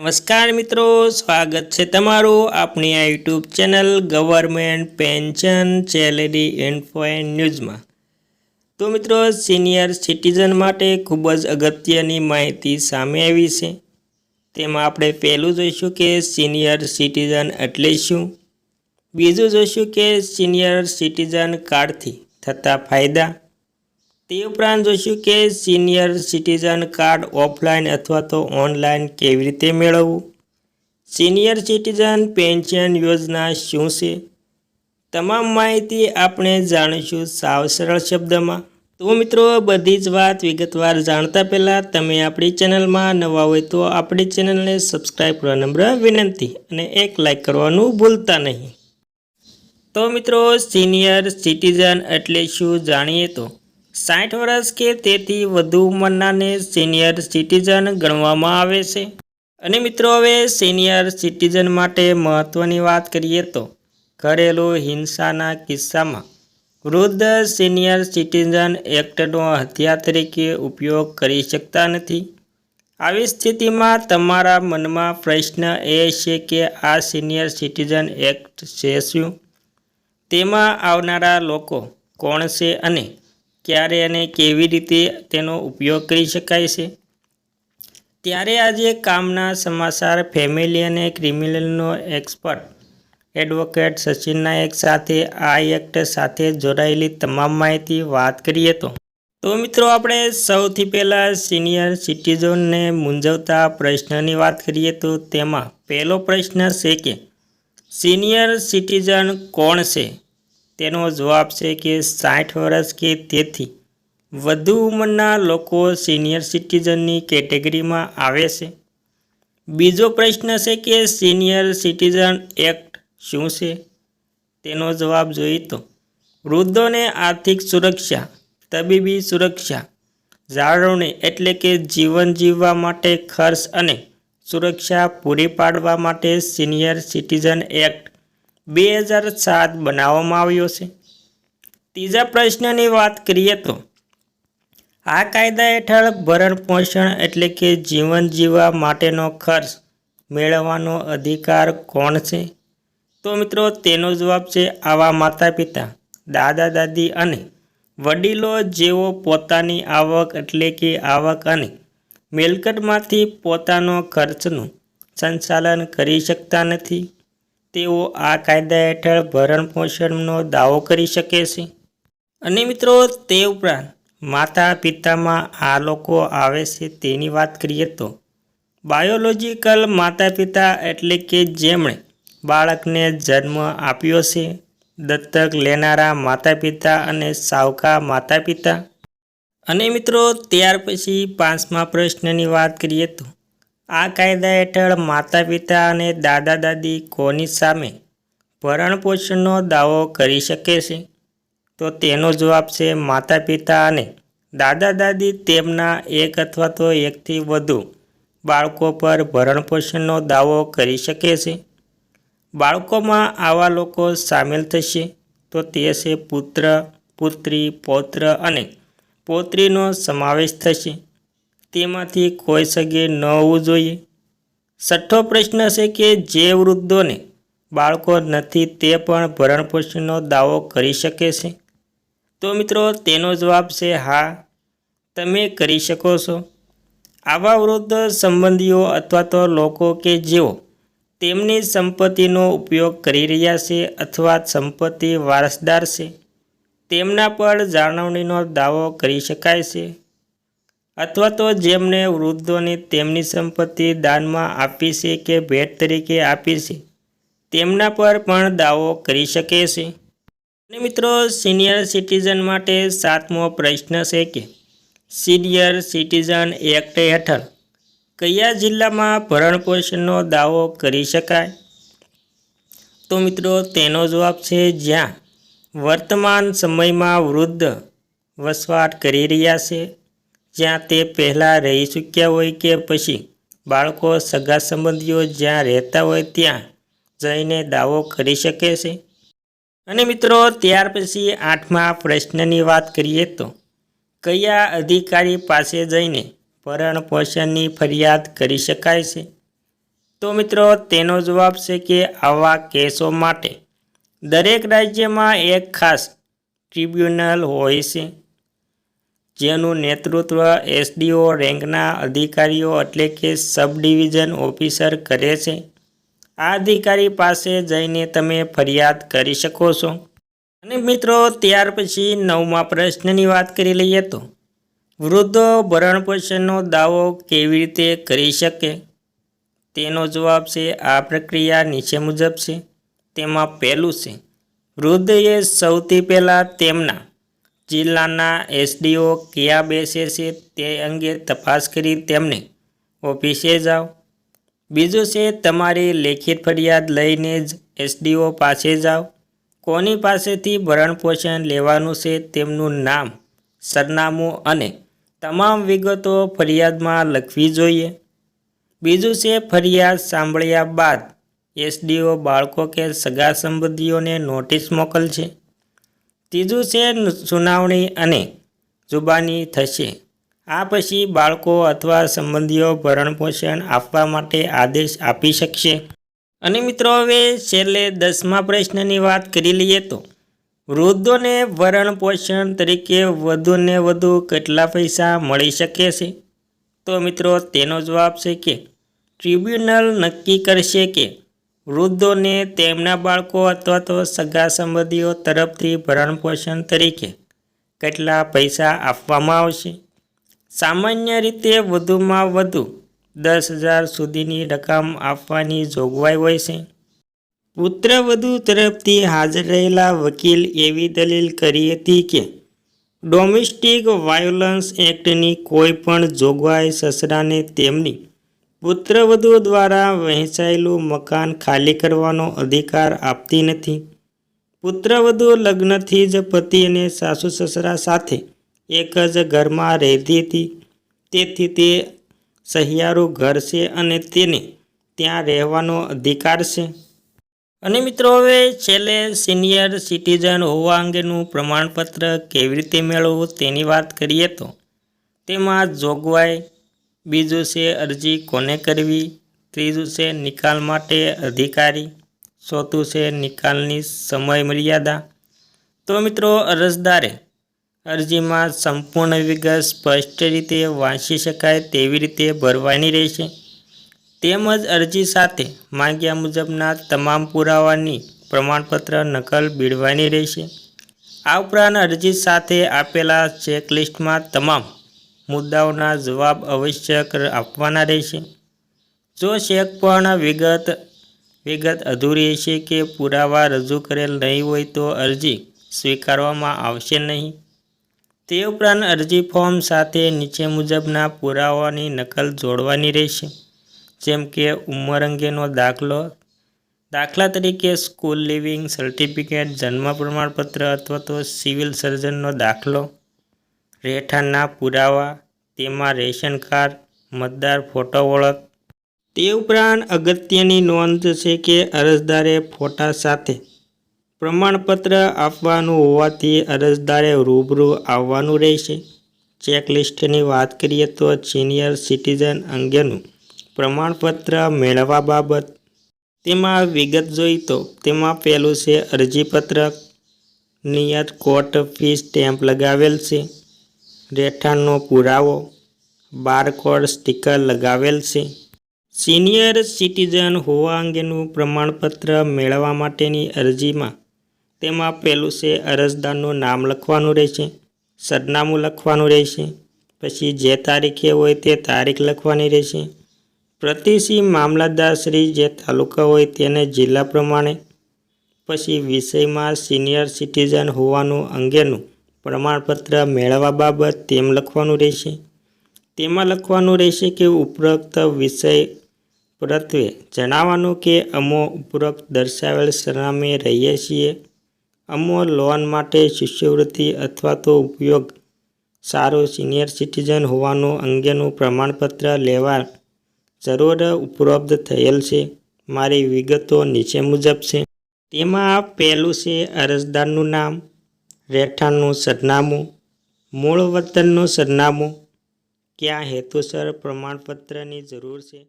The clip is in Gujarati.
નમસ્કાર મિત્રો, સ્વાગત છે તમારું આપણી આ YouTube channel government pension salary info and ન્યૂઝમાં. તો મિત્રો, સિનિયર સિટીઝન માટે ખૂબ જ અગત્યની માહિતી સામે આવી છે. તેમાં આપણે પહેલું જોઈશું કે સિનિયર સિટીઝન એટલે શું? બીજું જોઈશું કે સિનિયર સિટીઝન કાર્ડથી થતા ફાયદા. તે ઉપરાંત જોઈશું કે સિનિયર સિટીઝન કાર્ડ ઓફલાઈન અથવા તો ઓનલાઈન કેવી રીતે મેળવવું? સિનિયર સિટીઝન પેન્શન યોજના શું છે? તમામ માહિતી આપણે જાણીશું સાવ સરળ શબ્દમાં. તો મિત્રો, બધી જ વાત વિગતવાર જાણતા પહેલાં તમે આપણી ચેનલમાં નવા હોય તો આપણી ચેનલને સબસ્ક્રાઈબ કરવા નમ્ર વિનંતી અને એક લાઇક કરવાનું ભૂલતા નહીં. તો મિત્રો, સિનિયર સિટીઝન એટલે શું જાણીએ તો? સાઠ વર્ષ કે તેથી વધુ ઉંમરનાને સિનિયર સિટીઝન ગણવામાં આવે છે. અને મિત્રો, હવે સિનિયર સિટીઝન માટે મહત્ત્વની વાત કરીએ તો ઘરેલું હિંસાના કિસ્સામાં વૃદ્ધ સિનિયર સિટીઝન એક્ટનો હથિયાર તરીકે ઉપયોગ કરી શકતા નથી. આવી સ્થિતિમાં તમારા મનમાં પ્રશ્ન એ છે કે આ સિનિયર સિટીઝન એક્ટ છે શું? તેમાં આવનારા લોકો કોણ છે અને ક્યારે અને કેવી રીતે તેનો ઉપયોગ કરી શકાય છે? ત્યારે આજે કામના સમાચાર ફેમિલી અને ક્રિમિનલનો એક્સપર્ટ એડવોકેટ સચિન નાયક સાથે આ એક્ટ સાથે જોડાયેલી તમામ માહિતી વાત કરીએ તો. તો મિત્રો, આપણે સૌથી પહેલાં સિનિયર સિટીઝનને મૂંઝવતા પ્રશ્નની વાત કરીએ તો તેમાં પહેલો પ્રશ્ન છે કે, સિનિયર સિટીઝન કોણ છે? તેનો જવાબ છે કે સાઠ વર્ષ કે તેથી વધુ ઉંમરના લોકો સિનિયર સિટીઝનની કેટેગરીમાં આવે છે. બીજો પ્રશ્ન છે કે સિનિયર સિટીઝન એક્ટ શું છે? તેનો જવાબ જોઈએ તો, વૃદ્ધોને આર્થિક સુરક્ષા, તબીબી સુરક્ષા જાળવણી એટલે કે જીવન જીવવા માટે ખર્ચ અને સુરક્ષા પૂરી પાડવા માટે સિનિયર સિટીઝન એક્ટ બે હજાર સાત બનાવવામાં આવ્યો છે. ત્રીજા પ્રશ્નની વાત કરીએ તો, આ કાયદા હેઠળ ભરણ પોષણ એટલે કે જીવન જીવવા માટેનો ખર્ચ મેળવવાનો અધિકાર કોણ છે? તો મિત્રો, તેનો જવાબ છે આવા માતા પિતા દાદા દાદી અને વડીલો જેઓ પોતાની આવક એટલે કે આવક અને મિલકતમાંથી પોતાનો ખર્ચનું સંચાલન કરી શકતા નથી. તેઓ આ કાયદા હેઠળ ભરણ પોષણનો દાવો કરી શકે છે? અને મિત્રો, તે ઉપરાંત માતા પિતામાં આ લોકો આવે છે તેની વાત કરીએ તો, બાયોલોજિકલ માતા પિતા એટલે કે જેમણે બાળકને જન્મ આપ્યો છે, દત્તક લેનારા માતા પિતા અને સાવકા માતા પિતા. અને મિત્રો, ત્યાર પછી પાંચમા પ્રશ્નની વાત કરીએ તો આ કાયદા હેઠળ માતા પિતા અને દાદા દાદી કોની સામે ભરણપોષણનો દાવો કરી શકે છે? તો તેનો જવાબ છે માતા પિતા અને દાદા દાદી તેમના એક અથવા તો એકથી વધુ બાળકો પર ભરણપોષણનો દાવો કરી શકે છે. બાળકોમાં આવા લોકો સામેલ થશે તો તે છે પુત્ર, પુત્રી, પૌત્ર અને પૌત્રીનો સમાવેશ થશે. તેમાંથી કોઈ સગે ન હોવું જોઈએ. છઠ્ઠો પ્રશ્ન છે કે જે વૃદ્ધોને બાળકો નથી તે પણ ભરણપોષણનો દાવો કરી શકે છે. તો મિત્રો, તેનો જવાબ છે હા, તમે કરી શકો છો. આવા વૃદ્ધ સંબંધીઓ અથવા તો લોકો કે જેઓ તેમની સંપત્તિનો ઉપયોગ કરી રહ્યા છે અથવા સંપત્તિ વારસદાર છે, તેમના પર જાળવણીનો દાવો કરી શકાય છે. અથવા તો જેમને વૃદ્ધોને તેમની સંપત્તિ દાનમાં આપી છે કે ભેટ તરીકે આપી છે, તેમના પર પણ દાવો કરી શકે છે. અને મિત્રો, સિનિયર સિટીઝન માટે સાતમો પ્રશ્ન છે કે, સિનિયર સિટીઝન એક્ટ હેઠળ કયા જિલ્લામાં ભરણપોષણનો દાવો કરી શકાય? તો મિત્રો, તેનો જવાબ છે જ્યાં વર્તમાન સમયમાં વૃદ્ધ વસવાટ કરી રહ્યા છે. જ્યાં તે પહેલાં રહી ચૂક્યા હોય કે પછી બાળકો સગા સંબંધીઓ જ્યાં રહેતા હોય ત્યાં જઈને દાવો કરી શકે છે? અને મિત્રો, ત્યાર પછી આઠમા પ્રશ્નની વાત કરીએ તો કયા અધિકારી પાસે જઈને ભરણ પોષણની ફરિયાદ કરી શકાય છે? તો મિત્રો, તેનો જવાબ છે કે આવા કેસો માટે દરેક રાજ્યમાં એક ખાસ ટ્રિબ્યુનલ હોય છે. જેનું નેતૃત્વ એસડીઓ રેન્કના અધિકારીઓ એટલે કે સબ ડિવિઝન ઓફિસર કરે છે. આ અધિકારી પાસે જઈને તમે ફરિયાદ કરી શકો છો. અને મિત્રો, ત્યાર પછી નવમા પ્રશ્નની વાત કરી લઈએ તો, વૃદ્ધો ભરણપોષણનો દાવો કેવી રીતે કરી શકે? તેનો જવાબ છે, આ પ્રક્રિયા નીચે મુજબ છે. તેમાં પહેલું છે, વૃદ્ધએ સૌથી પહેલાં તેમના જિલ્લાના એસડીઓ ક્યાં બેસે છે તે અંગે તપાસ કરી તેમને ઓફિસે જાઓ. બીજું છે, તમારી લેખિત ફરિયાદ લઈને જ એસડીઓ પાસે જાઓ. કોની પાસેથી ભરણપોષણ લેવાનું છે તેમનું નામ, સરનામું અને તમામ વિગતો ફરિયાદમાં લખવી જોઈએ. બીજું છે, ફરિયાદ સાંભળ્યા બાદ એસડીઓ બાળકો કે સગા સંબંધીઓને નોટિસ મોકલશે. ત્રીજું છે સુનાવણી અને જુબાની થશે. આ પછી બાળકો અથવા સંબંધીઓ ભરણપોષણ આપવા માટે આદેશ આપી શકશે. અને મિત્રો, હવે છેલ્લે દસમા પ્રશ્નની વાત કરી લઈએ તો, વૃદ્ધોને ભરણપોષણ તરીકે વધુને વધુ કેટલા પૈસા મળી શકે છે? તો મિત્રો, તેનો જવાબ છે કે ટ્રિબ્યુનલ નક્કી કરશે કે વૃદ્ધોને તેમના બાળકો અથવા તો સગા સંબંધીઓ તરફથી ભરણપોષણ તરીકે કેટલા પૈસા આપવામાં આવશે? સામાન્ય રીતે વધુમાં વધુ દસ હજાર સુધીની રકમ આપવાની જોગવાઈ હોય છે. પુત્રવધુ તરફથી હાજર રહેલા વકીલ એવી દલીલ કરી હતી કે, ડોમેસ્ટિક વાયોલન્સ એક્ટની કોઈ પણ જોગવાઈ સસરાને તેમની પુત્રવધુ દ્વારા વહેંચાયેલું મકાન ખાલી કરવાનો અધિકાર આપતી નથી. પુત્રવધુ લગ્નથી જ પતિ અને સાસુ સસરા સાથે એક જ ઘરમાં રહેતી હતી. તેથી તે સહિયારું ઘર છે અને તેને ત્યાં રહેવાનો અધિકાર છે. અને મિત્રો, હવે છેલ્લે સિનિયર સિટીઝન હોવા અંગેનું પ્રમાણપત્ર કેવી રીતે મેળવવું તેની વાત કરીએ તો, તેમાં જોગવાઈ બીજું છે અરજી કોને કરવી? ત્રીજું છે નિકાલ માટે અધિકારી. ચોથું છે નિકાલની સમય મર્યાદા તો મિત્રો, અરજદારે અરજીમાં સંપૂર્ણ વિગત સ્પષ્ટ રીતે વાંચી શકાય તેવી રીતે ભરવાની રહેશે. તેમજ અરજી સાથે માંગ્યા મુજબના તમામ પુરાવાની પ્રમાણપત્ર નકલ બીડવાની રહેશે. આ ઉપરાંત અરજી સાથે આપેલા ચેકલિસ્ટમાં તમામ મુદ્દાઓના જવાબ અવશ્ય આપવાના રહેશે. જો શેખ પણ વિગત વિગત અધૂરી હશે કે પુરાવા રજૂ કરેલ નહીં હોય તો અરજી સ્વીકારવામાં આવશે નહીં. તે ઉપરાંત અરજી ફોર્મ સાથે નીચે મુજબના પુરાવાની નકલ જોડવાની રહેશે. જેમ કે ઉંમર અંગેનો દાખલો, દાખલા તરીકે સ્કૂલ લિવિંગ સર્ટિફિકેટ, જન્મ પ્રમાણપત્ર અથવા તો સિવિલ સર્જનનો દાખલો. રહેઠાણના પુરાવા, તેમાં રેશન કાર્ડ, મતદાર ફોટો ઓળખ. તે ઉપરાંત અગત્યની નોંધ છે કે અરજદારે ફોટા સાથે પ્રમાણપત્ર આપવાનું હોવાથી અરજદારે રૂબરૂ આવવાનું રહેશે. ચેકલિસ્ટની વાત કરીએ તો સિનિયર સિટીઝન અંગેનું પ્રમાણપત્ર મેળવવા બાબત. તેમાં વિગત જોઈ તો તેમાં પહેલું છે અરજીપત્રક, નિયત કોર્ટ ફી સ્ટેમ્પ લગાવેલ છે. રહેઠાણનો પુરાવો, બારકોડ, સ્ટીકર લગાવેલ છે. સિનિયર સિટીઝન હોવા અંગેનું પ્રમાણપત્ર મેળવવા માટેની અરજીમાં તેમાં પહેલું છે અરજદારનું નામ લખવાનું રહેશે, સરનામું લખવાનું રહેશે, પછી જે તારીખે હોય તે તારીખ લખવાની રહેશે. પ્રતિસી મામલતદારશ્રી જે તાલુકા હોય તેને જિલ્લા પ્રમાણે, પછી વિષયમાં સિનિયર સિટીઝન હોવાનું અંગેનું પ્રમાણપત્ર મેળવવા બાબત તેમ લખવાનું રહેશે. તેમાં લખવાનું રહેશે કે ઉપરોક્ત વિષય પ્રત્વે જણાવવાનું કે અમો ઉપરોક્ત દર્શાવેલ સરનામે રહીએ છીએ. અમો લોન માટે શિષ્યવૃત્તિ અથવા તો ઉપયોગ સારો સિનિયર સિટીઝન હોવાનું અંગેનું પ્રમાણપત્ર લેવા જરૂર ઉપલબ્ધ થયેલ છે. મારી વિગતો નીચે મુજબ છે. તેમાં પહેલું છે અરજદારનું નામ. રહેઠાણનું સરનામું મૂળ વતનનું સરનામું ક્યાં હેતુસર પ્રમાણપત્રની જરૂર છે?